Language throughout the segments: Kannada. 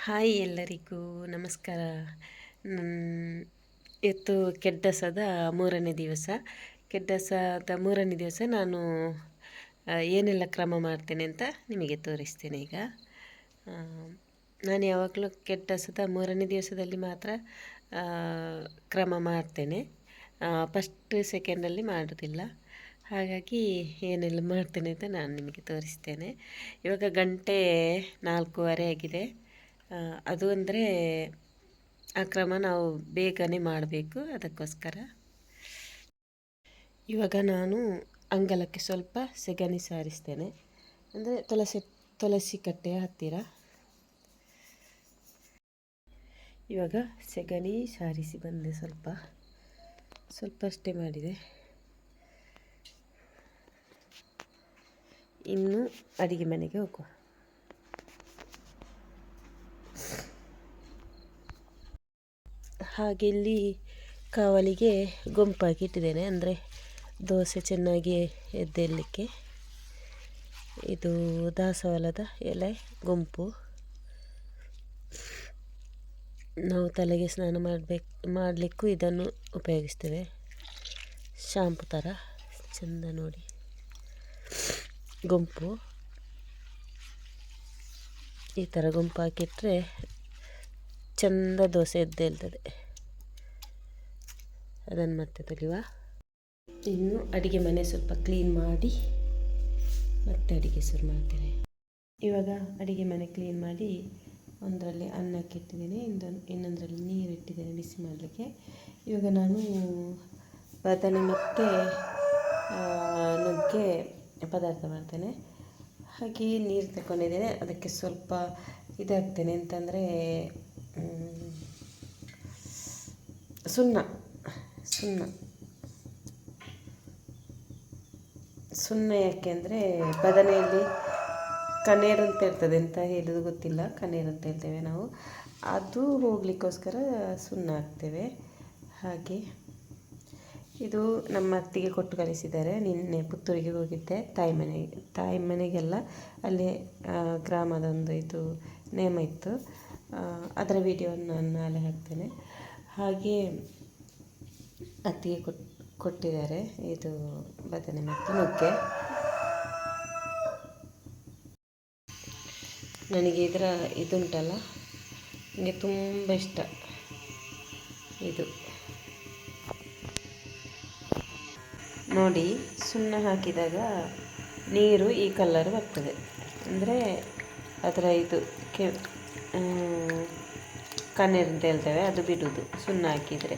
ಹಾಯ್ ಎಲ್ಲರಿಗೂ ನಮಸ್ಕಾರ. ಇವತ್ತು ಕೆಡ್ಡಸದ ಮೂರನೇ ದಿವಸ. ಕೆಡ್ಡಸದ ಮೂರನೇ ದಿವಸ ನಾನು ಏನೆಲ್ಲ ಕ್ರಮ ಮಾಡ್ತೇನೆ ಅಂತ ನಿಮಗೆ ತೋರಿಸ್ತೇನೆ ಈಗ. ನಾನು ಯಾವಾಗಲೂ ಕೆಡ್ಡಸದ ಮೂರನೇ ದಿವಸದಲ್ಲಿ ಮಾತ್ರ ಕ್ರಮ ಮಾಡ್ತೇನೆ. ಫಸ್ಟ್ ಸೆಕೆಂಡಲ್ಲಿ ಮಾಡೋದಿಲ್ಲ. ಹಾಗಾಗಿ ಏನೆಲ್ಲ ಮಾಡ್ತೇನೆ ಅಂತ ನಾನು ನಿಮಗೆ ತೋರಿಸ್ತೇನೆ. ಇವಾಗ ಗಂಟೆ ನಾಲ್ಕೂವರೆ ಆಗಿದೆ. ಅದು ಅಂದರೆ ಆ ಕ್ರಮ ನಾವು ಬೇಗನೆ ಮಾಡಬೇಕು ಅದಕ್ಕೋಸ್ಕರ. ಇವಾಗ ನಾನು ಅಂಗಲಕ್ಕೆ ಸ್ವಲ್ಪ ಸೆಗಣಿ ಸಾರಿಸ್ತೇನೆ. ಅಂದರೆ ತುಳಸಿ ತುಳಸಿ ಕಟ್ಟೆಯ ಹತ್ತಿರ. ಇವಾಗ ಸೆಗಣಿ ಸಾರಿಸಿ ಬಂದೆ ಸ್ವಲ್ಪ. ಸ್ವಲ್ಪ ಅಷ್ಟೇ ಮಾಡಿದೆ. ಇನ್ನು ಅಡಿಗೆ ಮನೆಗೆ ಹೋಗುವ. ಹಾಗೆ ಇಲ್ಲಿ ಕಾವಲಿಗೆ ಗುಂಪಾಗಿ ಇಟ್ಟಿದ್ದೇನೆ ಅಂದರೆ ದೋಸೆ ಚೆನ್ನಾಗಿ ಎದ್ದೇಳಲಿಕ್ಕೆ. ಇದು ದಾಸವಾಳದ ಎಲೆ, ಗುಂಪು. ನಾವು ತಲೆಗೆ ಸ್ನಾನ ಮಾಡಬೇಕು, ಮಾಡಲಿಕ್ಕೂ ಇದನ್ನು ಉಪಯೋಗಿಸ್ತೇವೆ. ಶಾಂಪು ಥರ ಚೆಂದ ನೋಡಿ. ಗುಂಪು. ಈ ಥರ ಗುಂಪು ಹಾಕಿಟ್ರೆ ಚಂದ ದೋಸೆ ಎದ್ದೇಳ್ತದೆ ಅದನ್ನು ಮತ್ತೆ ತೆಗೆಯುವ. ಇನ್ನು ಅಡುಗೆ ಮನೆ ಸ್ವಲ್ಪ ಕ್ಲೀನ್ ಮಾಡಿ ಮತ್ತೆ ಅಡುಗೆ ಶುರು ಮಾಡ್ತೇನೆ. ಇವಾಗ ಅಡುಗೆ ಮನೆ ಕ್ಲೀನ್ ಮಾಡಿ ಒಂದರಲ್ಲಿ ಅನ್ನಕ್ಕೆ ಇಟ್ಟಿದ್ದೇನೆ, ಇನ್ನೊಂದು, ಇನ್ನೊಂದರಲ್ಲಿ ನೀರು ಇಟ್ಟಿದ್ದೇನೆ ಬಿಸಿ ಮಾಡಲಿಕ್ಕೆ. ಇವಾಗ ನಾನು ಬದನೆ ಮತ್ತು ನುಗ್ಗೆ ಪದಾರ್ಥ ಮಾಡ್ತೇನೆ. ಹಾಗೆ ನೀರು ತಗೊಂಡಿದ್ದೇನೆ ಅದಕ್ಕೆ ಸ್ವಲ್ಪ ಇದಾಗ್ತೇನೆ. ಅಂತಂದರೆ ಸುಣ್ಣ ಸುಣ್ಣ ಸುಣ್ಣ ಯಾಕೆಂದರೆ ಬದನೆಯಲ್ಲಿ ಕಣ್ಣೀರು ಅಂತ ಇರ್ತದೆ ಅಂತ ಹೇಳೋದು ಗೊತ್ತಿಲ್ಲ ಕಣ್ಣೀರು ಅಂತ ಹೇಳ್ತೇವೆ ನಾವು. ಅದು ಹೋಗ್ಲಿಕ್ಕೋಸ್ಕರ ಸುಣ್ಣ ಹಾಕ್ತೇವೆ. ಹಾಗೆ ಇದು ನಮ್ಮ ಅತ್ತಿಗೆ ಕೊಟ್ಟು ಕಳಿಸಿದ್ದಾರೆ. ನಿನ್ನೆ ಪುತ್ತೂರಿಗೆ ಹೋಗಿದ್ದೆ. ತಾಯಿ ಮನೆಗೆ ತಾಯಿ ಮನೆಗೆಲ್ಲ ಅಲ್ಲಿ ಗ್ರಾಮದೊಂದು ಇದು ನೇಮ ಇತ್ತು. ಅದರ ವಿಡಿಯೋವನ್ನು ನಾನು ನಾಳೆ ಹಾಕ್ತೇನೆ. ಹಾಗೆ ಅತ್ತಿಗೆ ಕೊಟ್ಟು ಕೊಟ್ಟಿದ್ದಾರೆ. ಇದು ಬದನೆ ಮತ್ತು ನುಗ್ಗೆ. ನನಗೆ ಇದರ ಇದುಂಟಲ್ಲ? ನನಗೆ ತುಂಬ ಇಷ್ಟ ಇದು. ನೋಡಿ, ಸುಣ್ಣ ಹಾಕಿದಾಗ ನೀರು ಈ ಕಲ್ಲರ್ ಬರ್ತದೆ. ಅಂದರೆ ಅದರ ಇದು ಕೆ ಕಣ್ಣೀರು ಅಂತ ಹೇಳ್ತೇವೆ, ಅದು ಬಿಡುವುದು. ಸುಣ್ಣ ಹಾಕಿದರೆ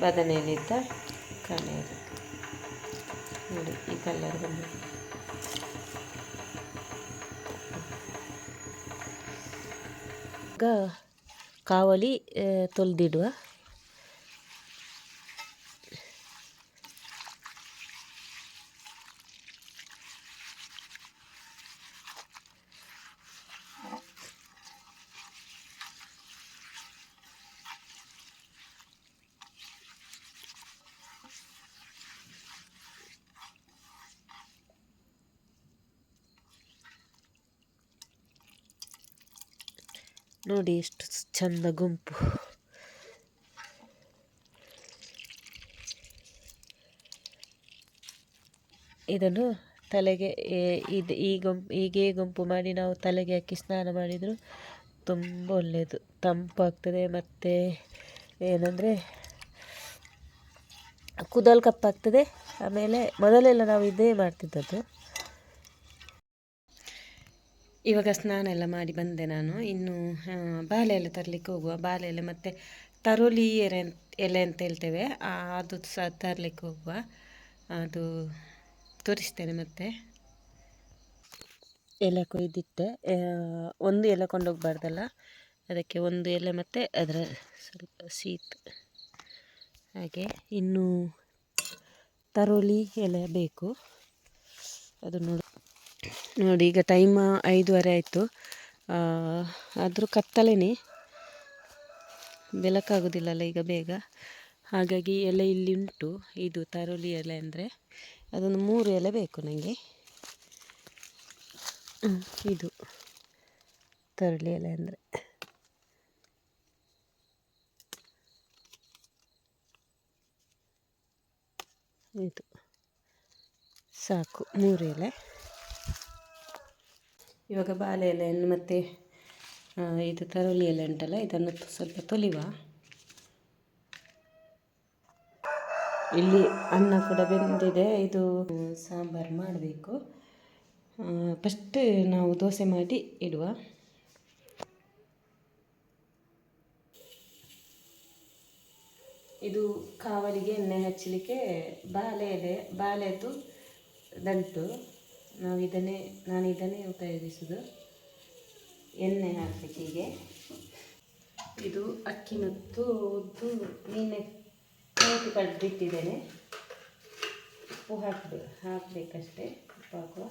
ಬದನೆಯಲ್ಲಿದ್ದ ಕಣ್ಣೀರು. ನೋಡಿ, ಈ ಕಲರ್ ಬಂದು. ಕಾವಲಿ ತೊಳೆದಿಡುವ ನೋಡಿ ಎಷ್ಟು ಚಂದ ಗುಂಪು. ಇದನ್ನು ತಲೆಗೆ ಇದು ಈ ಗುಂಪು ಹೀಗೆ ಗುಂಪು ಮಾಡಿ ನಾವು ತಲೆಗೆ ಹಾಕಿ ಸ್ನಾನ ಮಾಡಿದರು ತುಂಬ ಒಳ್ಳೆಯದು ತಂಪಾಗ್ತದೆ ಮತ್ತು ಏನಂದರೆ ಕೂದಲು ಕಪ್ಪಾಗ್ತದೆ. ಆಮೇಲೆ ಮೊದಲೆಲ್ಲ ನಾವು ಇದೇ ಮಾಡ್ತಿದ್ದದ್ದು. ಇವಾಗ ಸ್ನಾನ ಎಲ್ಲ ಮಾಡಿ ಬಂದೆ ನಾನು. ಇನ್ನು ಬಾಳೆ ಎಲೆ ತರಲಿಕ್ಕೆ ಹೋಗುವ. ಬಾಳೆ ಎಲೆ ಮತ್ತು ತರೋಲಿ ಎರೆ ಎಲೆ ಅಂತ ಹೇಳ್ತೇವೆ. ಅದು ಸಹ ತರಲಿಕ್ಕೆ ಹೋಗುವ. ಅದು ತೋರಿಸ್ತೇನೆ ಮತ್ತೆ. ಎಲೆ ಕೊಯ್ದಿಟ್ಟೆ. ಒಂದು ಎಲೆ ಕೊಂಡೋಗ್ಬಾರ್ದಲ್ಲ? ಅದಕ್ಕೆ ಒಂದು ಎಲೆ ಮತ್ತು ಅದರ ಸ್ವಲ್ಪ ಸೀಟ್ ಹಾಗೆ, ಇನ್ನು ತರೋಲಿ ಎಲೆ ಬೇಕು. ಅದು ನೋಡಿ, ಈಗ ಟೈಮ ಐದುವರೆ ಆಯಿತು. ಆದರೂ ಕತ್ತಲೇ ಬೆಳಕಾಗೋದಿಲ್ಲಲ್ಲ ಈಗ ಬೇಗ. ಹಾಗಾಗಿ ಎಲೆ ಇಲ್ಲಿ ಉಂಟು ಇದು ತರುಳಿ ಎಲೆ ಅಂದರೆ ಅದೊಂದು ಮೂರು ಎಲೆ ಬೇಕು ನನಗೆ ಇದು ತರುಳಿ ಎಲೆ ಅಂದರೆ. ಇದು ಸಾಕು ಮೂರು ಎಲೆ. ಇವಾಗ ಬಾಳೆ ಎಲೆಯನ್ನು ಮತ್ತು ಇದು ತರುಳಿ ಎಲೆ ಉಂಟಲ್ಲ, ಇದನ್ನು ಸ್ವಲ್ಪ ತೊಲಿವ. ಇಲ್ಲಿ ಅನ್ನ ಕೂಡ ಬೆಂದಿದೆ, ಇದು ಸಾಂಬಾರು ಮಾಡಬೇಕು. ಫಸ್ಟ್ ನಾವು ದೋಸೆ ಮಾಡಿ ಇಡುವ. ಇದು ಕಾವಲಿಗೆ ಎಣ್ಣೆ ಹಚ್ಚಲಿಕ್ಕೆ ಬಾಳೆ ಎಲೆ, ಬಾಳೆದು ದಂಟು. ನಾವು ಇದನ್ನೇ, ನಾನು ಇದನ್ನೇ ಉಪಯೋಗಿಸೋದು. ಎಣ್ಣೆ ಹಾಕಲಿಕ್ಕೆ ಇದು ಅಕ್ಕಿ ಮತ್ತು ಉದ್ದು ನೀನೆ ಕಾಯ್ದು ಕಡ್ದಿಟ್ಟಿದ್ದೇನೆ. ಉಪ್ಪು ಹಾಕಬೇಕು ಹಾಕಬೇಕಷ್ಟೇ, ಉಪ್ಪು ಹಾಕುವ.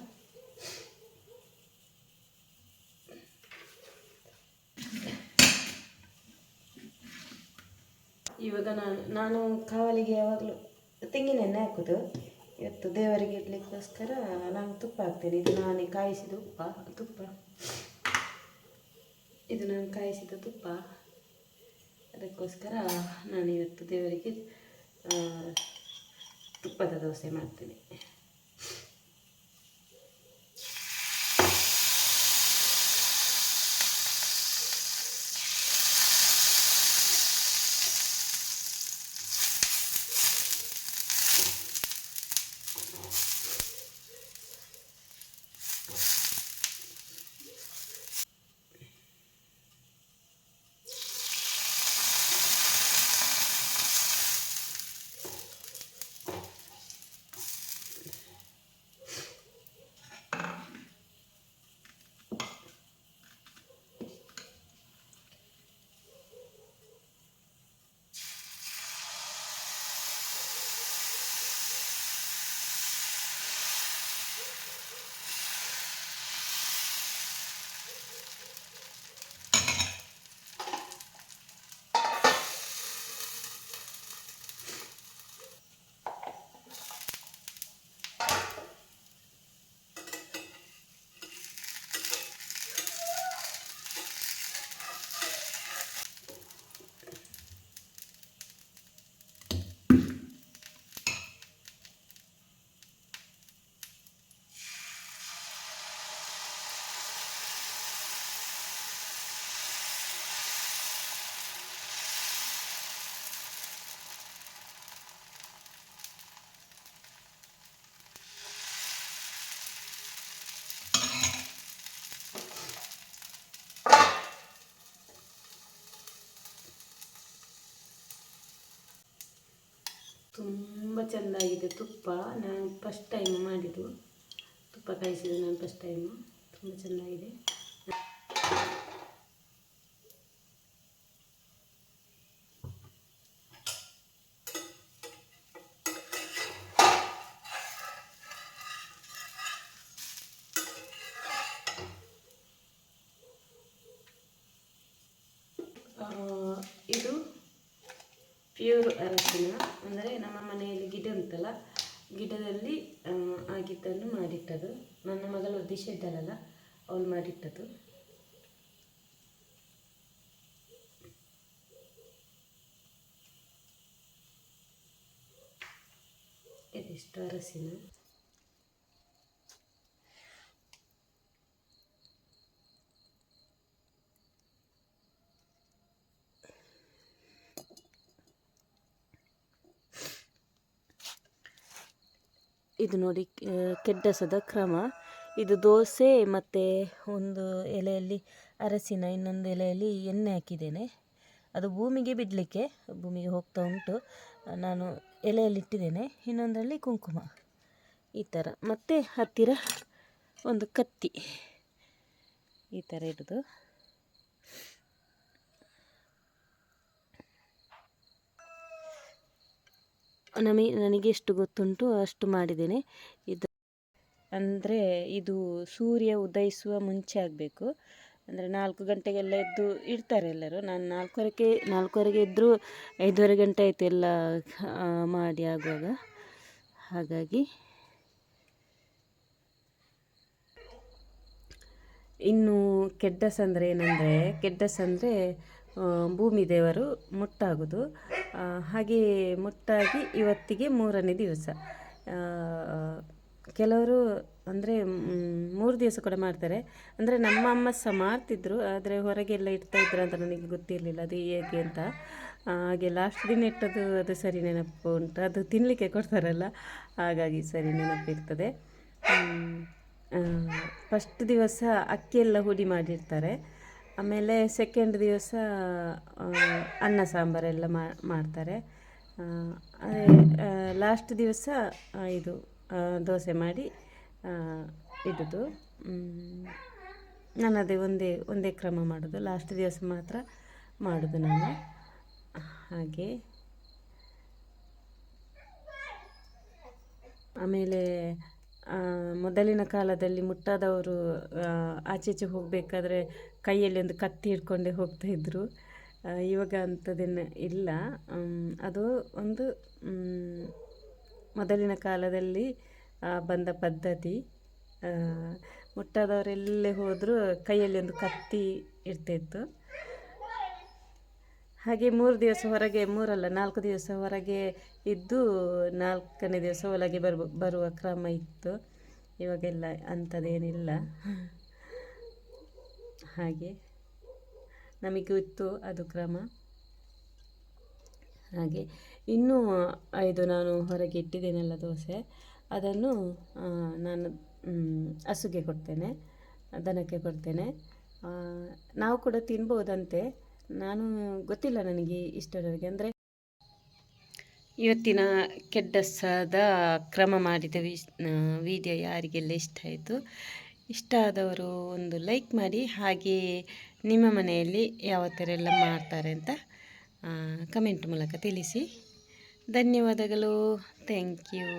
ಇವಾಗ ನಾನು ನಾನು ಕಾವಲಿಗೆ ಯಾವಾಗಲೂ ತೆಂಗಿನ ಎಣ್ಣೆ ಹಾಕೋದು. ಇವತ್ತು ದೇವರಿಗೆ ಇಡ್ಲಿಕ್ಕೋಸ್ಕರ ನಾನು ತುಪ್ಪ ಹಾಕ್ತೇನೆ. ಇದು ನಾನೇ ಕಾಯಿಸಿದ ಉಪ್ಪ, ತುಪ್ಪ. ಇದು ನಾನು ಕಾಯಿಸಿದ ತುಪ್ಪ. ಅದಕ್ಕೋಸ್ಕರ ನಾನು ಇವತ್ತು ದೇವರಿಗೆ ತುಪ್ಪದ ದೋಸೆ ಮಾಡ್ತೇನೆ. ತುಂಬ ಚೆಂದಾಗಿದೆ ತುಪ್ಪ. ನಾನು ಫಸ್ಟ್ ಟೈಮ್ ಮಾಡಿದ್ದು. ತುಪ್ಪ ಕಾಯಿಸಿದ್ದು ನಾನು ಫಸ್ಟ್ ಟೈಮು ತುಂಬ ಚೆನ್ನಾಗಿದೆ ಆ, ಇದು ಪ್ಯೂರ್ ಅರಸಿನ ಅಂದರೆ ನಮ್ಮ ಮನೆಯಲ್ಲಿ ಗಿಡ ಉಂಟಲ್ಲ, ಗಿಡದಲ್ಲಿ ಆಗಿದ್ದನ್ನು ಮಾಡಿಟ್ಟದು. ನನ್ನ ಮಗಳು ದಿಶೆ ಇದ್ದಲ್ಲ ಅವಳು ಮಾಡಿಟ್ಟದು. ಇದಿಷ್ಟು ಅರಸಿನ ಇದು ನೋಡಿ ಕೆಡ್ಡಸದ ಕ್ರಮ. ಇದು ದೋಸೆ ಮತ್ತು ಒಂದು ಎಲೆಯಲ್ಲಿ ಅರಸಿನ ಇನ್ನೊಂದು ಎಲೆಯಲ್ಲಿ ಎಣ್ಣೆ ಹಾಕಿದ್ದೇನೆ. ಅದು ಭೂಮಿಗೆ ಬಿಡಲಿಕ್ಕೆ, ಭೂಮಿಗೆ ಹೋಗ್ತಾ ಉಂಟು. ನಾನು ಎಲೆಯಲ್ಲಿ ಇಟ್ಟಿದ್ದೇನೆ, ಇನ್ನೊಂದರಲ್ಲಿ ಕುಂಕುಮ. ಈ ಥರ ಮತ್ತು ಹತ್ತಿರ ಒಂದು ಕತ್ತಿ. ಈ ಥರ ಇಡೋದು. ನಮಗೆ ನನಗೆ ಎಷ್ಟು ಗೊತ್ತುಂಟು ಅಷ್ಟು ಮಾಡಿದ್ದೇನೆ. ಇದು ಅಂದರೆ ಇದು ಸೂರ್ಯ ಉದಯಿಸುವ ಮುಂಚೆ ಆಗಬೇಕು. ಅಂದರೆ ನಾಲ್ಕು ಗಂಟೆಗೆಲ್ಲ ಎದ್ದು ಇಡ್ತಾರೆ ಎಲ್ಲರೂ. ನಾನು ನಾಲ್ಕುವರೆಗೆ ನಾಲ್ಕುವರೆಗೆ ಇದ್ದರೂ ಐದೂವರೆ ಗಂಟೆ ಆಯಿತು ಎಲ್ಲ ಮಾಡಿ ಆಗುವಾಗ. ಹಾಗಾಗಿ ಇನ್ನು ಕೆಡ್ಡಸ್ ಅಂದರೆ ಏನಂದರೆ ಕೆಡ್ಡಸ್ ಅಂದರೆ ಭೂಮಿ ದೇವರು ಮುಟ್ಟಾಗೋದು. ಹಾಗೆ ಮುಟ್ಟಾಗಿ ಇವತ್ತಿಗೆ ಮೂರನೇ ದಿವಸ. ಕೆಲವರು ಅಂದರೆ ಮೂರು ದಿವಸ ಕೂಡ ಮಾಡ್ತಾರೆ. ಅಂದರೆ ನಮ್ಮ ಅಮ್ಮ ಸಹ ಮಾಡ್ತಿದ್ರು, ಆದರೆ ಹೊರಗೆಲ್ಲ ಇಡ್ತಾ ಇದ್ರು ಅಂತ ನನಗೆ ಗೊತ್ತಿರಲಿಲ್ಲ ಅದು ಹೇಗೆ ಅಂತ. ಹಾಗೆ ಲಾಸ್ಟ್ ದಿನ ಇಟ್ಟದ್ದು ಅದು ಸರಿ ನೆನಪು ಉಂಟು. ಅದು ತಿನ್ನಲಿಕ್ಕೆ ಕೊಡ್ತಾರಲ್ಲ, ಹಾಗಾಗಿ ಸರಿ ನೆನಪಿರ್ತದೆ ಫಸ್ಟ್ ದಿವಸ ಅಕ್ಕಿ ಎಲ್ಲ ಹುಡಿ ಮಾಡಿರ್ತಾರೆ. ಆಮೇಲೆ ಸೆಕೆಂಡ್ ದಿವಸ ಅನ್ನ ಸಾಂಬಾರೆಲ್ಲ ಮಾಡ್ತಾರೆ. ಲಾಸ್ಟ್ ದಿವಸ ಇದು ದೋಸೆ ಮಾಡಿ ಇಡೋದು. ನಾನು ಅದೇ ಒಂದೇ ಒಂದೇ ಕ್ರಮ ಮಾಡೋದು. ಲಾಸ್ಟ್ ದಿವಸ ಮಾತ್ರ ಮಾಡೋದು ನಾನು. ಹಾಗೆ. ಆಮೇಲೆ ಮೊದಲಿನ ಕಾಲದಲ್ಲಿ ಮುಟ್ಟಾದವರು ಆಚೆಚೆ ಹೋಗಬೇಕಾದ್ರೆ ಕೈಯಲ್ಲಿ ಒಂದು ಕತ್ತಿ ಹಿಡ್ಕೊಂಡೆ ಹೋಗ್ತಾ ಇದ್ದರು ಆ, ಇವಾಗ ಅಂಥದ್ದೇನು ಇಲ್ಲ. ಅದು ಒಂದು ಮೊದಲಿನ ಕಾಲದಲ್ಲಿ ಬಂದ ಪದ್ಧತಿ. ಮುಟ್ಟಾದವರೆಲ್ಲೇ ಹೋದರೂ ಕೈಯಲ್ಲಿ ಒಂದು ಕತ್ತಿ ಇರ್ತಿತ್ತು ಹಾಗೆ ಮೂರು ದಿವಸ ಹೊರಗೆ ಮೂರಲ್ಲ ನಾಲ್ಕು ದಿವಸ ಹೊರಗೆ ಇದ್ದು ನಾಲ್ಕನೇ ದಿವಸ ಒಳಗೆ ಬರುವ ಬರುವ ಕ್ರಮ ಇತ್ತು. ಇವಾಗೆಲ್ಲ ಅಂಥದ್ದೇನಿಲ್ಲ. ಹಾಗೆ. ನಮಗೆ ಇತ್ತು ಅದು ಕ್ರಮ. ಹಾಗೆ. ಇನ್ನೂ ಇದು ನಾನು ಹೊರಗೆ ಇಟ್ಟಿದ್ದೇನಲ್ಲ ದೋಸೆ, ಅದನ್ನು ನಾನು ಹಸುಗೆ ಕೊಡ್ತೇನೆ, ದನಕ್ಕೆ ಕೊಡ್ತೇನೆ. ನಾವು ಕೂಡ ತಿನ್ಬೋದಂತೆ. ನಾನು ಗೊತ್ತಿಲ್ಲ ನನಗೆ ಇಷ್ಟರವರೆಗೆ. ಅಂದರೆ ಇವತ್ತಿನ ಕೆಡ್ಡಸದ ಕ್ರಮ ಮಾಡಿದ ವಿಶ್ ವಿಡಿಯೋ ಯಾರಿಗೆಲ್ಲ ಇಷ್ಟ ಆಯಿತು? ಇಷ್ಟ ಆದವರು ಒಂದು ಲೈಕ್ ಮಾಡಿ, ಹಾಗೆ ನಿಮ್ಮ ಮನೆಯಲ್ಲಿ ಯಾವ ಥರ ಎಲ್ಲ ಮಾಡ್ತಾರೆ ಅಂತ ಕಮೆಂಟ್ ಮೂಲಕ ತಿಳಿಸಿ. ಧನ್ಯವಾದಗಳು. Thank you.